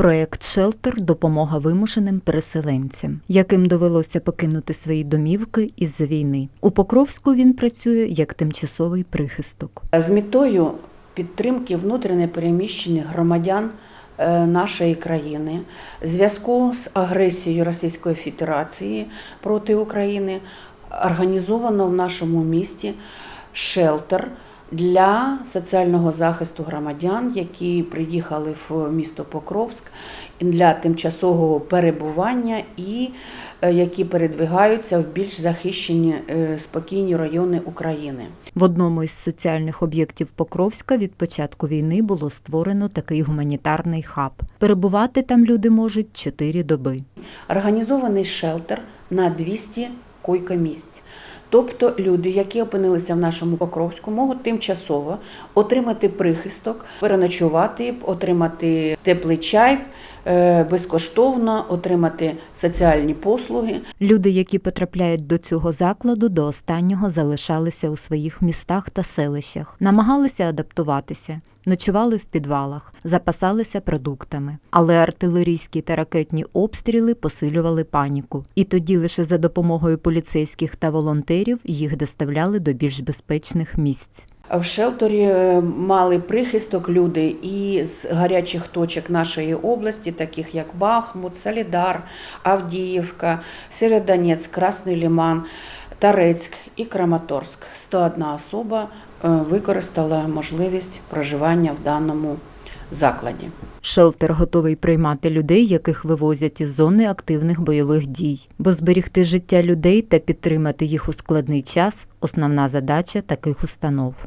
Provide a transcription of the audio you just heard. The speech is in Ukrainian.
Проект Шелтер допомога вимушеним переселенцям, яким довелося покинути свої домівки із-за війни. У Покровську він працює як тимчасовий прихисток. З метою підтримки внутрішньо переміщених громадян е, нашої країни в зв'язку з агресією Російської Федерації проти України організовано в нашому місті шелтер для соціального захисту громадян, які приїхали в місто Покровськ для тимчасового перебування і е, які передвигаються в більш захищені е, спокійні райони України. В одному із соціальних об'єктів Покровська від початку війни було створено такий гуманітарний хаб. Перебувати там люди можуть 4 доби. Організований шелтер на 200 койкомісць. Тобто люди, які опинилися в нашому Покровську, можуть тимчасово отримати прихисток, переночувати, отримати теплий чай, е, безкоштовно отримати соціальні послуги. Люди, які потрапляють до цього закладу, до останнього залишалися у своїх містах та селищах, намагалися адаптуватися, ночували в підвалах, запасалися продуктами. Але артилерійські та ракетні обстріли посилювали паніку. І тоді лише за допомогою поліцейських та волонтерів їх доставляли до більш безпечних місць. В шелтері е, мали прихисток люди і з гарячих точок нашої області, таких як Бахмут, Солідар, Авдіївка, Сєвєродонецьк, Красний Лиман, Тарецьк і Краматорськ. 101 особа е, використала можливість проживання в даному закладі. Шелтер готовий приймати людей, яких вивозять із зони активних бойових дій, бо зберігти життя людей та підтримати їх у складний час основна задача таких установ.